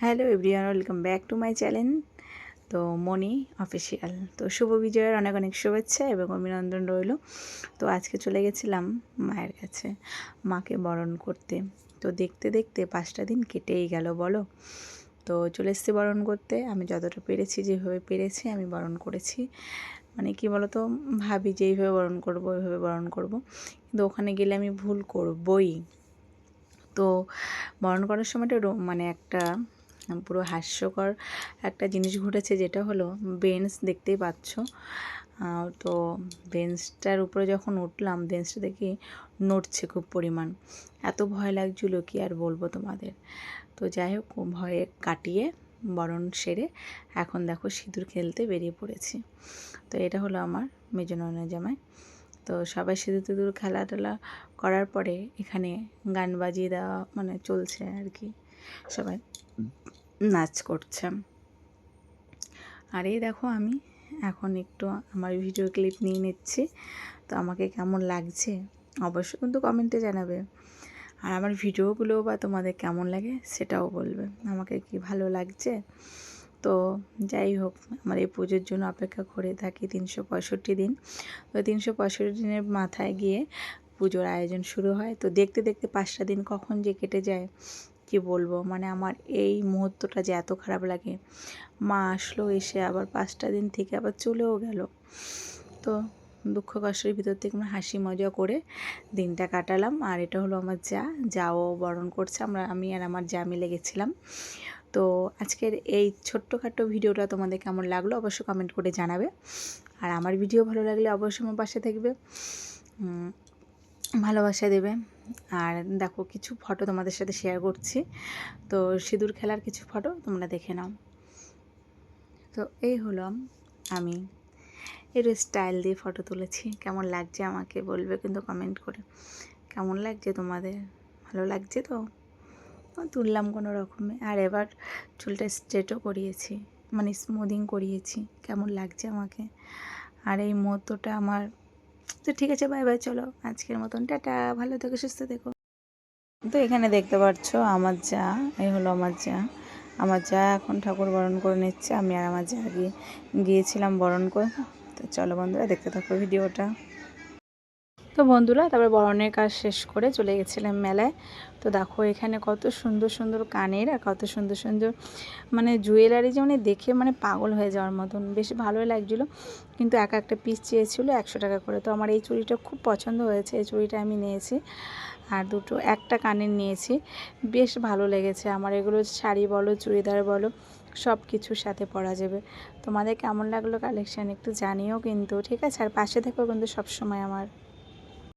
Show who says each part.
Speaker 1: Hello everyone, welcome back to my channel. তো Moni official. তো শুভ বিজয়ের অনেক অনেক শুভেচ্ছা এবং অভিনন্দন রইল। তো আজকে চলে গেছিলাম মায়ের কাছে, মাকে বরণ করতে। তো দেখতে দেখতে পাঁচটা দিন কেটেই গেল, বলো। তো চলে এসেছি বরণ করতে। আমি যতটা পেরেছি যেভাবে পেরেছি, আমি বরণ করেছি। মানে কি বলতো, ভাবি যে এইভাবে বরণ করব, ওইভাবে বরণ করব। কিন্তু ওখানে গেলে আমি ভুল করবই। তো বরণ করার সময়টা মানে একটা পুরো হাস্যকর একটা জিনিস ঘটেছে যেটা হলো, বেঞ্চ দেখতেই পাচ্ছ। তো বেঞ্চটার উপরে যখন উঠলাম, বেঞ্চটা দেখি নড়ছে খুব পরিমাণ। এত ভয় লাগছিল কি আর বলব তোমাদের। তো যাই হোক, ভয়ে কাটিয়ে বরণ সেরে এখন দেখো সিঁদুর খেলতে বেরিয়ে পড়েছি। তো এটা হলো আমার মেজনয়নের জামাই। তো সবাই সিঁদুর টিঁদুর খেলা টেলা করার পরে এখানে গান বাজিয়ে দেওয়া মানে চলছে আর কি। সবাই নাচ করছে। আর এই দেখো আমি এখন একটু আমার ভিডিও ক্লিপ নিয়ে নিচ্ছি। তো আমাকে কেমন লাগছে অবশ্যই কিন্তু কমেন্টে জানাবে। আর আমার ভিডিওগুলো বা তোমাদের কেমন লাগে সেটাও বলবে। আমাকে কি ভালো লাগছে? তো যাই হোক আমার এই পুজোর জন্য অপেক্ষা করে থাকি তিনশো পঁয়ষট্টি দিন। তো তিনশো পঁয়ষট্টি দিনের মাথায় গিয়ে পুজোর আয়োজন শুরু হয়। তো দেখতে দেখতে পাঁচটা দিন কখন যে কেটে যায় কি বলব? মানে আমার এই মুহূর্তটা যে এত খারাপ লাগে। মা আসলো এসে আবার পাঁচটা দিন থেকে আবার চলেও গেল। তো দুঃখ কষ্টের ভিতর থেকে আমরা হাসি মজা করে দিনটা কাটালাম। আর এটা হলো আমার যা, যাও বরণ করছে। আমরা, আমি আর আমার যা মিলে গেছিলাম। তো আজকের এই ছোট্টখাট্টো ভিডিওটা তোমাদের কেমন লাগল অবশ্যই কমেন্ট করে জানাবে। আর আমার ভিডিও ভালো লাগলে অবশ্যই আমার পাশে থাকবে। ভালোবাসা দেবে। আর দেখো, কিছু ফটো তোমাদের সাথে শেয়ার করছি। তো সিঁদুর খেলার কিছু ফটো তোমরা দেখে নাও। তো এই হলো আমি এর স্টাইল দিয়ে ফটো তুলেছি। কেমন লাগছে আমাকে বলবে কিন্তু কমেন্ট করে। কেমন লাগছে তোমাদের? ভালো লাগছে তো? তুললাম কোনো রকমে। আর এবার চুলটা স্ট্রেটও করিয়েছি মানে স্মুদিং করিয়েছি। কেমন লাগছে আমাকে? আর এই মুহূর্তটা আমার তো ঠিক আছে বাই বাই চলো। আজকের মতন, টাটা। ভালো থেকো, সুস্থ থেকো। তো এখানে দেখতে পাচ্ছ, আমার যা, এই হলো আমার যা। আমার যা এখন ঠাকুর বরণ করে নিচ্ছে, আমি আর আমার যা গিয়ে গিয়েছিলাম বরণ করে তো চলো বন্ধুরা, দেখতে থাকো ভিডিওটা। তো বন্ধুরা, তারপর বরণের কাজ শেষ করে চলে গেছিলাম মেলায়। তো দেখো, এখানে কত সুন্দর সুন্দর কানের আর কত সুন্দর সুন্দর মানে জুয়েলারি যে মানে দেখে মানে পাগল হয়ে যাওয়ার মতন। বেশ ভালোই লাগছিল, কিন্তু এক একটা পিস চেয়েছিলো একশো টাকা করে। তো আমার এই চুড়িটা খুব পছন্দ হয়েছে, এই চুড়িটা আমি নিয়েছি আর দুটো, একটা কানের নিয়েছি। বেশ ভালো লেগেছে, আমার এগুলো শাড়ি বলো, চুড়িদার বলো সব কিছুর সাথে পরা যাবে। তোমাদের কেমন লাগল কালেকশান একটু জানিও কিন্তু, ঠিক আছে? আর পাশে থেকেও কিন্তু সবসময় আমার।